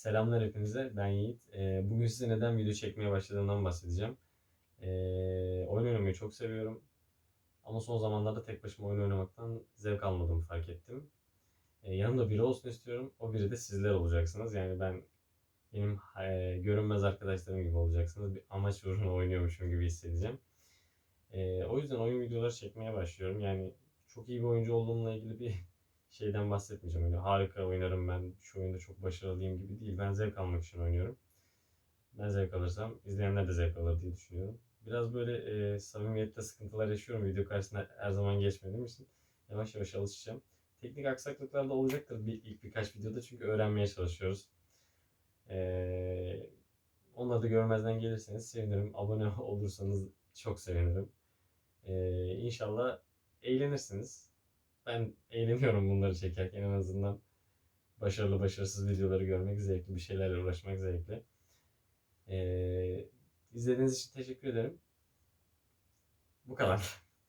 Selamlar hepinize. Ben Yiğit. Ee, bugün size neden video çekmeye başladığımdan bahsedeceğim. Ee, oyun oynamayı çok seviyorum. Ama son zamanlarda tek başıma oyun oynamaktan zevk almadığımı fark ettim. Ee, yanımda biri olsun istiyorum. O biri de sizler olacaksınız. Yani ben benim e, görünmez arkadaşlarım gibi olacaksınız. Bir amaç uğruna oynuyormuşum gibi hissedeceğim. O yüzden oyun videoları çekmeye başlıyorum. Yani çok iyi bir oyuncu olduğumla ilgili bir şeyden bahsetmeyeceğim. Öyle harika oynarım ben, şu oyunda çok başarılıyım gibi değil. Ben zevk almak için oynuyorum. Ben zevk alırsam izleyenler de zevk alır diye düşünüyorum. Biraz böyle e, samimiyette sıkıntılar yaşıyorum video karşısında her zaman geçmediğim için. Yavaş yavaş alışacağım. Teknik aksaklıklar da olacaktır bir, ilk birkaç videoda çünkü öğrenmeye çalışıyoruz. Ee, onları da görmezden gelirseniz sevinirim. Abone olursanız çok sevinirim. Ee, inşallah eğlenirsiniz. Ben eğleniyorum bunları çekerken en azından başarılı başarısız videoları görmek zevkli, bir şeylerle uğraşmak zevkli. Ee, izlediğiniz için teşekkür ederim. Bu kadar.